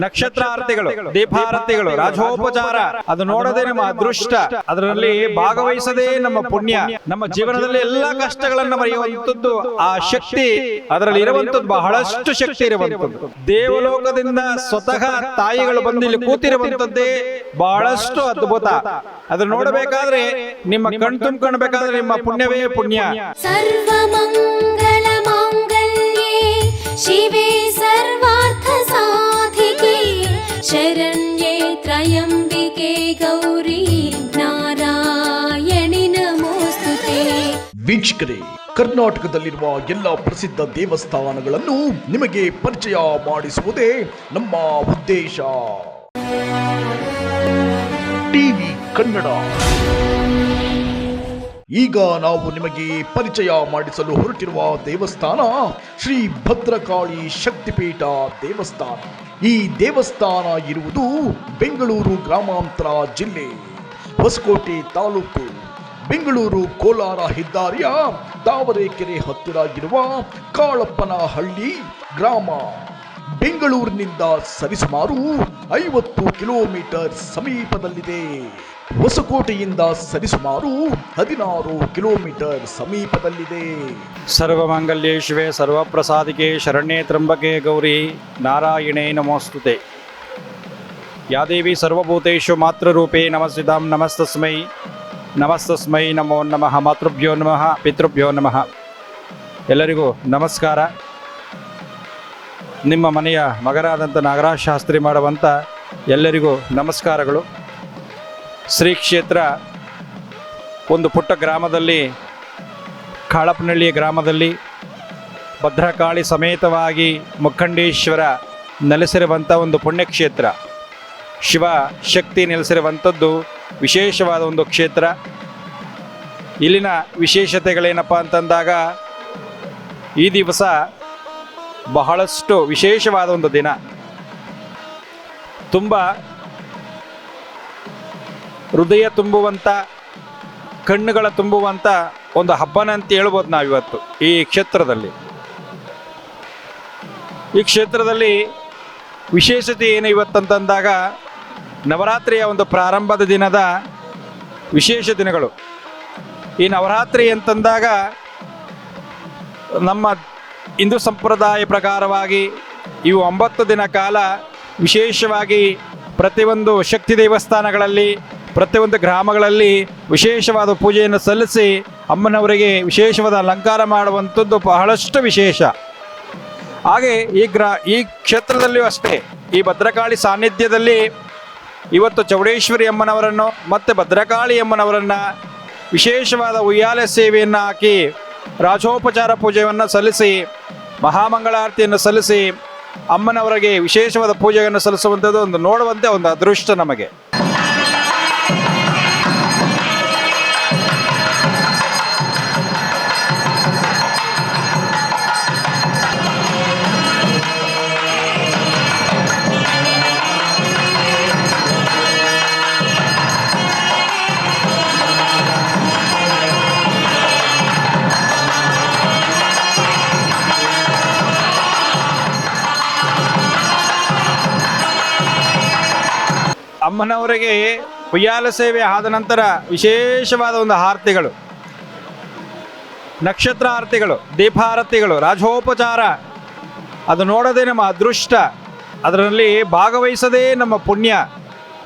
ನಕ್ಷತ್ರಾರತಿಗಳು ದೀಪಾರತಿಗಳು ರಾಜೋಪಚಾರ. ಅದು ನೋಡದೆ ನಮ್ಮ ಅದೃಷ್ಟ. ಅದರಲ್ಲಿ ಭಾಗವಹಿಸದೇ ನಮ್ಮ ಪುಣ್ಯ. ನಮ್ಮ ಜೀವನದಲ್ಲಿ ಎಲ್ಲಾ ಕಷ್ಟಗಳನ್ನು ಮರೆಯುವಂತದ್ದು ಆ ಶಕ್ತಿ. ಅದರಲ್ಲಿ ಇರುವಂತದ್ದು ಬಹಳಷ್ಟು ಶಕ್ತಿ ಇರುವಂತದ್ದು ದೇವಲೋಕದಿಂದ ಸ್ವತಃ ತಾಯಿಗಳು ಬಂದು ಇಲ್ಲಿ ಕೂತಿರುವಂತದ್ದೇ ಬಹಳಷ್ಟು ಅದ್ಭುತ. ಅದ್ರ ನೋಡಬೇಕಾದ್ರೆ ನಿಮ್ಮ ಕಣ್ ತುಂಬ್ಕೊಳ್ಬೇಕಾದ್ರೆ ನಿಮ್ಮ ಪುಣ್ಯವೇ ಪುಣ್ಯ. ಸರ್ವ ಶಿವೇ ಸರ್ವಾರ್ಥ ಸಾ शरण्ये त्र्यम्बिके गौरी नारायणि नमोऽस्तु ते ವೀಕ್ಷಕರೇ ಕರ್ನಾಟಕದಲ್ಲಿರುವ ಎಲ್ಲ ಪ್ರಸಿದ್ಧ ದೇವಸ್ಥಾನಗಳನ್ನು ನಿಮಗೆ ಪರಿಚಯ ಮಾಡಿಸುವುದೇ ನಮ್ಮ ಉದ್ದೇಶ ಟಿವಿ ಕನ್ನಡ ಈಗ ನಾವು ನಿಮಗೆ ಪರಿಚಯ ಮಾಡಿಸಲು ಹೊರಟಿರುವ ದೇವಸ್ಥಾನ ಶ್ರೀ ಭದ್ರಕಾಳಿ ಶಕ್ತಿಪೀಠ ದೇವಸ್ಥಾನ. ಈ ದೇವಸ್ಥಾನ ಇರುವುದು ಬೆಂಗಳೂರು ಗ್ರಾಮಾಂತರ ಜಿಲ್ಲೆ ಹೊಸಕೋಟೆ ತಾಲೂಕು. ಬೆಂಗಳೂರು ಕೋಲಾರ ಹೆದ್ದಾರಿಯ ತಾವರೆಕೆರೆ ಹತ್ತಿರ ಇರುವ ಕಾಳಪ್ಪನಹಳ್ಳಿ ಗ್ರಾಮ. ಬೆಂಗಳೂರಿನಿಂದ ಸರಿಸುಮಾರು ಐವತ್ತು ಕಿಲೋಮೀಟರ್ ಸಮೀಪದಲ್ಲಿದೆ. ಹೊಸಕೋಟೆಯಿಂದ ಸರಿಸುಮಾರು ಹದಿನಾರು ಕಿಲೋಮೀಟರ್ ಸಮೀಪದಲ್ಲಿದೆ. ಸರ್ವಮಂಗಲ್ಯೇ ಶಿವೆ, ಸರ್ವಪ್ರಸಾದಿಕೆ ಶರಣ್ಯೇ ತ್ರಂಬಕೆ ಗೌರಿ, ನಾರಾಯಣೇ ನಮೋಸ್ತುತೆ. ಯಾದೇವಿ ಸರ್ವಭೂತೇಶು ಮಾತೃರೂಪೇ ನಮಸ್ಸಿದಾಂ ನಮಸ್ತಸ್ಮೈ ನಮಸ್ತಸ್ಮೈ ನಮೋ ನಮಃ, ಮಾತೃಭ್ಯೋ ನಮಃ, ಪಿತೃಭ್ಯೋ ನಮಃ. ಎಲ್ಲರಿಗೂ ನಮಸ್ಕಾರ. ನಿಮ್ಮ ಮನೆಯ ಮಗರಾದಂಥ ನಾಗರಾಜ್ ಶಾಸ್ತ್ರಿ ಮಾಡುವಂಥ ಎಲ್ಲರಿಗೂ ನಮಸ್ಕಾರಗಳು. ಶ್ರೀ ಕ್ಷೇತ್ರ ಒಂದು ಪುಟ್ಟ ಗ್ರಾಮದಲ್ಲಿ, ಕಾಳಪ್ಪನಹಳ್ಳಿ ಗ್ರಾಮದಲ್ಲಿ ಭದ್ರಕಾಳಿ ಸಮೇತವಾಗಿ ಮುಖಂಡೇಶ್ವರ ನೆಲೆಸಿರುವಂಥ ಒಂದು ಪುಣ್ಯಕ್ಷೇತ್ರ. ಶಿವ ಶಕ್ತಿ ನೆಲೆಸಿರುವಂಥದ್ದು ವಿಶೇಷವಾದ ಒಂದು ಕ್ಷೇತ್ರ. ಇಲ್ಲಿನ ವಿಶೇಷತೆಗಳೇನಪ್ಪ ಅಂತಂದಾಗ, ಈ ದಿವಸ ಬಹಳಷ್ಟು ವಿಶೇಷವಾದ ಒಂದು ದಿನ. ತುಂಬ ಹೃದಯ ತುಂಬುವಂಥ ಕಣ್ಣುಗಳ ತುಂಬುವಂಥ ಒಂದು ಹಬ್ಬನ ಅಂತ ಹೇಳ್ಬೋದು ನಾವಿವತ್ತು ಈ ಕ್ಷೇತ್ರದಲ್ಲಿ. ಈ ಕ್ಷೇತ್ರದಲ್ಲಿ ವಿಶೇಷತೆ ಏನು ಇವತ್ತಂತಂದಾಗ, ನವರಾತ್ರಿಯ ಒಂದು ಪ್ರಾರಂಭದ ದಿನದ ವಿಶೇಷ ದಿನಗಳು. ಈ ನವರಾತ್ರಿ ಅಂತಂದಾಗ ನಮ್ಮ ಹಿಂದೂ ಸಂಪ್ರದಾಯ ಪ್ರಕಾರವಾಗಿ ಇವು ಒಂಬತ್ತು ದಿನ ಕಾಲ ವಿಶೇಷವಾಗಿ ಪ್ರತಿಯೊಂದು ಶಕ್ತಿ ದೇವಸ್ಥಾನಗಳಲ್ಲಿ, ಪ್ರತಿಯೊಂದು ಗ್ರಾಮಗಳಲ್ಲಿ ವಿಶೇಷವಾದ ಪೂಜೆಯನ್ನು ಸಲ್ಲಿಸಿ ಅಮ್ಮನವರಿಗೆ ವಿಶೇಷವಾದ ಅಲಂಕಾರ ಮಾಡುವಂಥದ್ದು ಬಹಳಷ್ಟು ವಿಶೇಷ. ಹಾಗೆ ಈ ಗ್ರಾ, ಈ ಕ್ಷೇತ್ರದಲ್ಲಿಯೂ ಅಷ್ಟೇ, ಈ ಭದ್ರಕಾಳಿ ಸಾನ್ನಿಧ್ಯದಲ್ಲಿ ಇವತ್ತು ಚೌಡೇಶ್ವರಿ ಅಮ್ಮನವರನ್ನು ಮತ್ತು ಭದ್ರಕಾಳಿ ಅಮ್ಮನವರನ್ನು ವಿಶೇಷವಾದ ಉಯ್ಯಾಲೆ ಸೇವೆಯನ್ನು ಹಾಕಿ ರಾಜೋಪಚಾರ ಪೂಜೆಯನ್ನು ಸಲ್ಲಿಸಿ ಮಹಾಮಂಗಳಾರತಿಯನ್ನು ಸಲ್ಲಿಸಿ ಅಮ್ಮನವರಿಗೆ ವಿಶೇಷವಾದ ಪೂಜೆಯನ್ನು ಸಲ್ಲಿಸುವಂಥದ್ದು ಒಂದು ನೋಡುವಂತೆ ಒಂದು ಅದೃಷ್ಟ ನಮಗೆ. ಅಮ್ಮನವರಿಗೆ ಉಯ್ಯಾಲ ಸೇವೆ ಆದ ನಂತರ ವಿಶೇಷವಾದ ಒಂದು ಆರತಿಗಳು. ನಕ್ಷತ್ರ ಆರತಿಗಳು, ದೀಪಾರತಿಗಳು, ರಾಜೋಪಚಾರ. ಅದು ನೋಡೋದೇ ನಮ್ಮ ಅದೃಷ್ಟ. ಅದರಲ್ಲಿ ಭಾಗವಹಿಸದೇ ನಮ್ಮ ಪುಣ್ಯ.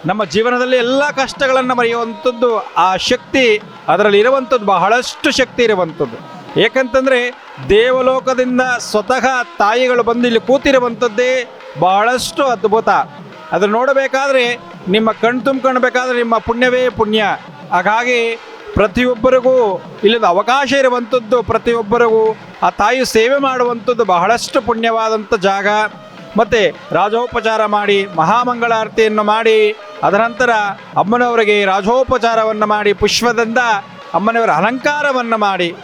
ನಮ್ಮ ಜೀವನದಲ್ಲಿ ಎಲ್ಲ ಕಷ್ಟಗಳನ್ನು ಮರೆಯುವಂಥದ್ದು ಆ ಶಕ್ತಿ, ಅದರಲ್ಲಿ ಇರುವಂಥದ್ದು ಬಹಳಷ್ಟು ಶಕ್ತಿ ಇರುವಂಥದ್ದು. ಏಕಂತಂದರೆ ದೇವಲೋಕದಿಂದ ಸ್ವತಃ ತಾಯಿಗಳು ಬಂದು ಇಲ್ಲಿ ಕೂತಿರುವಂಥದ್ದೇ ಬಹಳಷ್ಟು ಅದ್ಭುತ. ಅದನ್ನು ನೋಡಬೇಕಾದ್ರೆ ನಿಮ್ಮ ಕಣ್ ತುಂಬ್ಕೊಳ್ಬೇಕಾದ್ರೆ ನಿಮ್ಮ ಪುಣ್ಯವೇ ಪುಣ್ಯ. ಹಾಗಾಗಿ ಪ್ರತಿಯೊಬ್ಬರಿಗೂ ಇಲ್ಲದ ಅವಕಾಶ ಇರುವಂಥದ್ದು, ಪ್ರತಿಯೊಬ್ಬರಿಗೂ ಆ ತಾಯಿ ಸೇವೆ ಮಾಡುವಂಥದ್ದು ಬಹಳಷ್ಟು ಪುಣ್ಯವಾದಂಥ ಜಾಗ. ಮತ್ತು ರಾಜೋಪಚಾರ ಮಾಡಿ, ಮಹಾಮಂಗಳಾರತಿಯನ್ನು ಮಾಡಿ, ಅದರ ನಂತರ ಅಮ್ಮನವರಿಗೆ ರಾಜೋಪಚಾರವನ್ನು ಮಾಡಿ, ಪುಷ್ಪದಿಂದ ಅಮ್ಮನವರ ಅಲಂಕಾರವನ್ನು ಮಾಡಿ.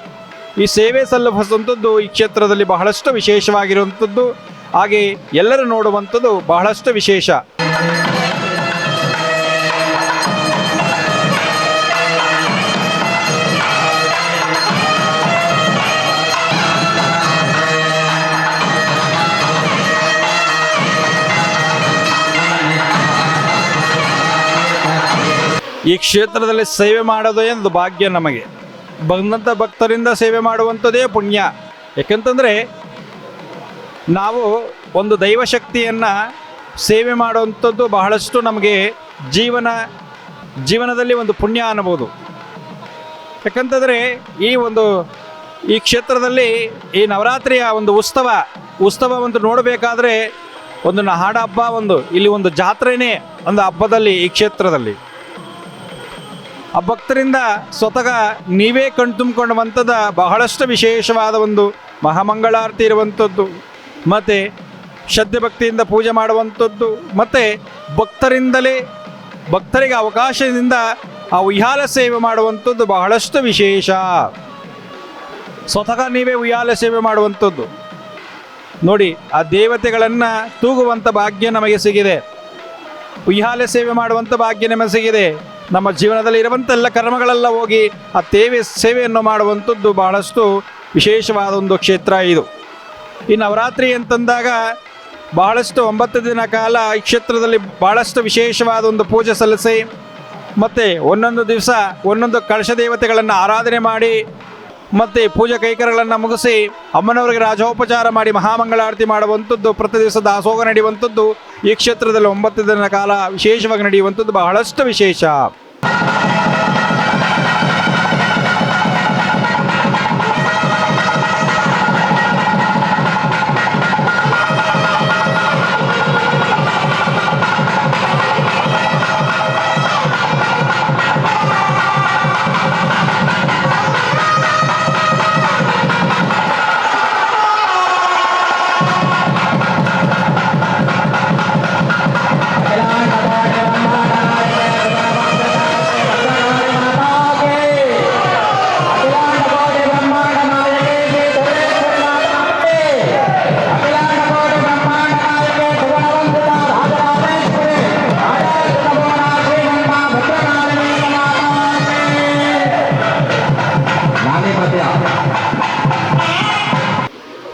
ಈ ಸೇವೆ ಸಲ್ಲಿಸುವಂಥದ್ದು ಈ ಕ್ಷೇತ್ರದಲ್ಲಿ ಬಹಳಷ್ಟು ವಿಶೇಷವಾಗಿರುವಂಥದ್ದು. ಹಾಗೆ ಎಲ್ಲರೂ ನೋಡುವಂಥದ್ದು ಬಹಳಷ್ಟು ವಿಶೇಷ. ಈ ಕ್ಷೇತ್ರದಲ್ಲಿ ಸೇವೆ ಮಾಡೋದೇ ಒಂದು ಭಾಗ್ಯ ನಮಗೆ. ಬಂದಂಥ ಭಕ್ತರಿಂದ ಸೇವೆ ಮಾಡುವಂಥದ್ದೇ ಪುಣ್ಯ. ಯಾಕಂತಂದರೆ, ನಾವು ಒಂದು ದೈವಶಕ್ತಿಯನ್ನು ಸೇವೆ ಮಾಡುವಂಥದ್ದು ಬಹಳಷ್ಟು ನಮಗೆ ಜೀವನ, ಜೀವನದಲ್ಲಿ ಒಂದು ಪುಣ್ಯ ಅನ್ನಬಹುದು ಯಾಕಂತಂದರೆ, ಈ ಒಂದು, ಈ ಕ್ಷೇತ್ರದಲ್ಲಿ ಈ ನವರಾತ್ರಿಯ ಒಂದು ಉತ್ಸವ ಉತ್ಸವ ಒಂದು ನೋಡಬೇಕಾದ್ರೆ ಒಂದು ನಾಡ ಹಬ್ಬ ಒಂದು, ಇಲ್ಲಿ ಒಂದು ಜಾತ್ರೆನೇ ಒಂದು ಹಬ್ಬದಲ್ಲಿ ಈ ಕ್ಷೇತ್ರದಲ್ಲಿ. ಆ ಭಕ್ತರಿಂದ ಸ್ವತಃ ನೀವೇ ಕಣ್ತುಂಬಿಕೊಂಡವಂಥದ್ದು ಬಹಳಷ್ಟು ವಿಶೇಷವಾದ ಒಂದು ಮಹಾಮಂಗಳಾರತಿ ಇರುವಂಥದ್ದು. ಮತ್ತು ಶ್ರದ್ಧೆ ಭಕ್ತಿಯಿಂದ ಪೂಜೆ ಮಾಡುವಂಥದ್ದು. ಮತ್ತು ಭಕ್ತರಿಂದಲೇ ಭಕ್ತರಿಗೆ ಅವಕಾಶದಿಂದ ಆ ಉಯ್ಯಾಲ ಸೇವೆ ಮಾಡುವಂಥದ್ದು ಬಹಳಷ್ಟು ವಿಶೇಷ. ಸ್ವತಃ ನೀವೇ ಉಯ್ಯಾಲ ಸೇವೆ ಮಾಡುವಂಥದ್ದು. ನೋಡಿ, ಆ ದೇವತೆಗಳನ್ನು ತೂಗುವಂಥ ಭಾಗ್ಯ ನಮಗೆ ಸಿಗಿದೆ. ಉಯ್ಯಾಲೆ ಸೇವೆ ಮಾಡುವಂಥ ಭಾಗ್ಯ ನಮಗೆ ಸಿಗಿದೆ. ನಮ್ಮ ಜೀವನದಲ್ಲಿ ಇರುವಂಥ ಎಲ್ಲ ಕರ್ಮಗಳೆಲ್ಲ ಹೋಗಿ ಆ ತೇವೆ ಸೇವೆಯನ್ನು ಮಾಡುವಂಥದ್ದು ಬಹಳಷ್ಟು ವಿಶೇಷವಾದ ಒಂದು ಕ್ಷೇತ್ರ ಇದು. ಈ ನವರಾತ್ರಿ ಅಂತಂದಾಗ ಬಹಳಷ್ಟು ಒಂಬತ್ತು ದಿನ ಕಾಲ ಈ ಕ್ಷೇತ್ರದಲ್ಲಿ ಬಹಳಷ್ಟು ವಿಶೇಷವಾದ ಒಂದು ಪೂಜೆ ಸಲ್ಲಿಸಿ ಮತ್ತು ಒಂದೊಂದು ದಿವಸ ಒಂದೊಂದು ಕಳಶ ದೇವತೆಗಳನ್ನು ಆರಾಧನೆ ಮಾಡಿ ಮತ್ತು ಪೂಜಾ ಕೈಕರಗಳನ್ನು ಮುಗಿಸಿ ಅಮ್ಮನವರಿಗೆ ರಾಜೋಪಚಾರ ಮಾಡಿ ಮಹಾಮಂಗಳಾರತಿ ಮಾಡುವಂಥದ್ದು, ಪ್ರತಿ ದಿವಸ ದಾಸೋಹ ನಡೆಯುವಂಥದ್ದು, ಈ ಕ್ಷೇತ್ರದಲ್ಲಿ ಒಂಬತ್ತು ದಿನ ಕಾಲ ವಿಶೇಷವಾಗಿ ನಡೆಯುವಂಥದ್ದು ಬಹಳಷ್ಟು ವಿಶೇಷ.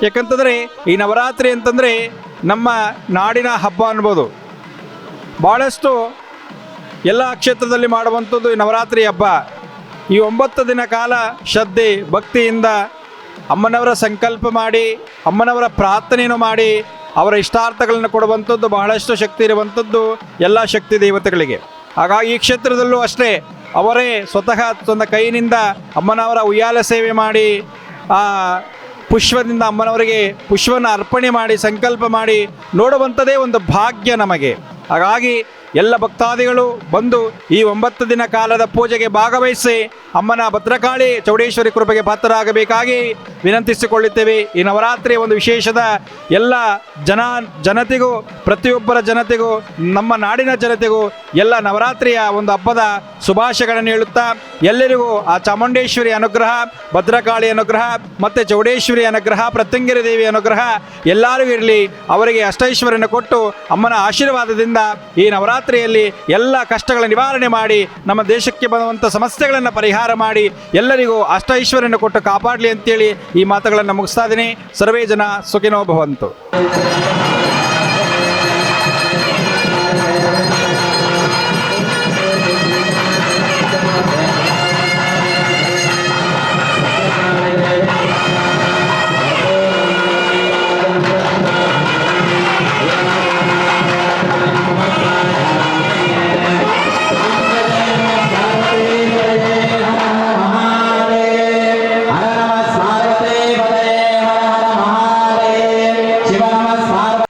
ಯಾಕಂತಂದರೆ ಈ ನವರಾತ್ರಿ ಅಂತಂದರೆ ನಮ್ಮ ನಾಡಿನ ಹಬ್ಬ ಅನ್ಬೋದು. ಭಾಳಷ್ಟು ಎಲ್ಲ ಕ್ಷೇತ್ರದಲ್ಲಿ ಮಾಡುವಂಥದ್ದು ಈ ನವರಾತ್ರಿ ಹಬ್ಬ. ಈ ಒಂಬತ್ತು ದಿನ ಕಾಲ ಶ್ರದ್ಧೆ, ಭಕ್ತಿಯಿಂದ ಅಮ್ಮನವರ ಸಂಕಲ್ಪ ಮಾಡಿ, ಅಮ್ಮನವರ ಪ್ರಾರ್ಥನೆಯನ್ನು ಮಾಡಿ, ಅವರ ಇಷ್ಟಾರ್ಥಗಳನ್ನು ಕೊಡುವಂಥದ್ದು ಬಹಳಷ್ಟು ಶಕ್ತಿ ಇರುವಂಥದ್ದು ಎಲ್ಲ ಶಕ್ತಿ ದೇವತೆಗಳಿಗೆ. ಹಾಗಾಗಿ ಈ ಕ್ಷೇತ್ರದಲ್ಲೂ ಅಷ್ಟೇ ಅವರೇ ಸ್ವತಃ ತನ್ನ ಕೈಯಿಂದ ಅಮ್ಮನವರ ಉಯ್ಯಾಲ ಸೇವೆ ಮಾಡಿ, ಆ ಪುಷ್ಪದಿಂದ ಅಮ್ಮನವರಿಗೆ ಪುಷ್ಪವನ್ನು ಅರ್ಪಣೆ ಮಾಡಿ ಸಂಕಲ್ಪ ಮಾಡಿ ನೋಡುವಂಥದ್ದೇ ಒಂದು ಭಾಗ್ಯ ನಮಗೆ. ಹಾಗಾಗಿ ಎಲ್ಲ ಭಕ್ತಾದಿಗಳು ಬಂದು ಈ ಒಂಬತ್ತು ದಿನ ಕಾಲದ ಪೂಜೆಗೆ ಭಾಗವಹಿಸಿ ಅಮ್ಮನ ಭದ್ರಕಾಳಿ ಚೌಡೇಶ್ವರಿ ಕೃಪೆಗೆ ಪಾತ್ರರಾಗಬೇಕಾಗಿ ವಿನಂತಿಸಿಕೊಳ್ಳುತ್ತೇವೆ. ಈ ನವರಾತ್ರಿ ಒಂದು ವಿಶೇಷದ ಎಲ್ಲ ಜನ, ಜನತೆಗೂ, ಪ್ರತಿಯೊಬ್ಬರ ಜನತೆಗೂ, ನಮ್ಮ ನಾಡಿನ ಜನತೆಗೂ ಎಲ್ಲ ನವರಾತ್ರಿಯ ಒಂದು ಹಬ್ಬದ ಶುಭಾಶಯಗಳನ್ನು ಹೇಳುತ್ತಾ, ಎಲ್ಲರಿಗೂ ಆ ಚಾಮುಂಡೇಶ್ವರಿ ಅನುಗ್ರಹ, ಭದ್ರಕಾಳಿ ಅನುಗ್ರಹ ಮತ್ತು ಚೌಡೇಶ್ವರಿ ಅನುಗ್ರಹ, ಪ್ರತ್ಯಂಗಿರಿ ದೇವಿ ಅನುಗ್ರಹ ಎಲ್ಲರಿಗೂ ಇರಲಿ, ಅವರಿಗೆ ಅಷ್ಟೈಶ್ವರ್ಯನ ಕೊಟ್ಟು ಅಮ್ಮನ ಆಶೀರ್ವಾದದಿಂದ ಈ ನವರಾತ್ರಿಯಲ್ಲಿ ಎಲ್ಲ ಕಷ್ಟಗಳ ನಿವಾರಣೆ ಮಾಡಿ, ನಮ್ಮ ದೇಶಕ್ಕೆ ಬರುವಂಥ ಸಮಸ್ಯೆಗಳನ್ನು ಪರಿಹಾರ ಮಾಡಿ, ಎಲ್ಲರಿಗೂ ಅಷ್ಟೈಶ್ವರ್ಯನ ಕೊಟ್ಟು ಕಾಪಾಡಲಿ ಅಂತೇಳಿ ಈ ಮಾತುಗಳನ್ನು ಮುಗಿಸ್ತಾ ಇದ್ದೀನಿ. ಸರ್ವೇ ಜನ ಸುಖಿನೋ ಭವಂತು.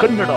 ಕನ್ನಡ.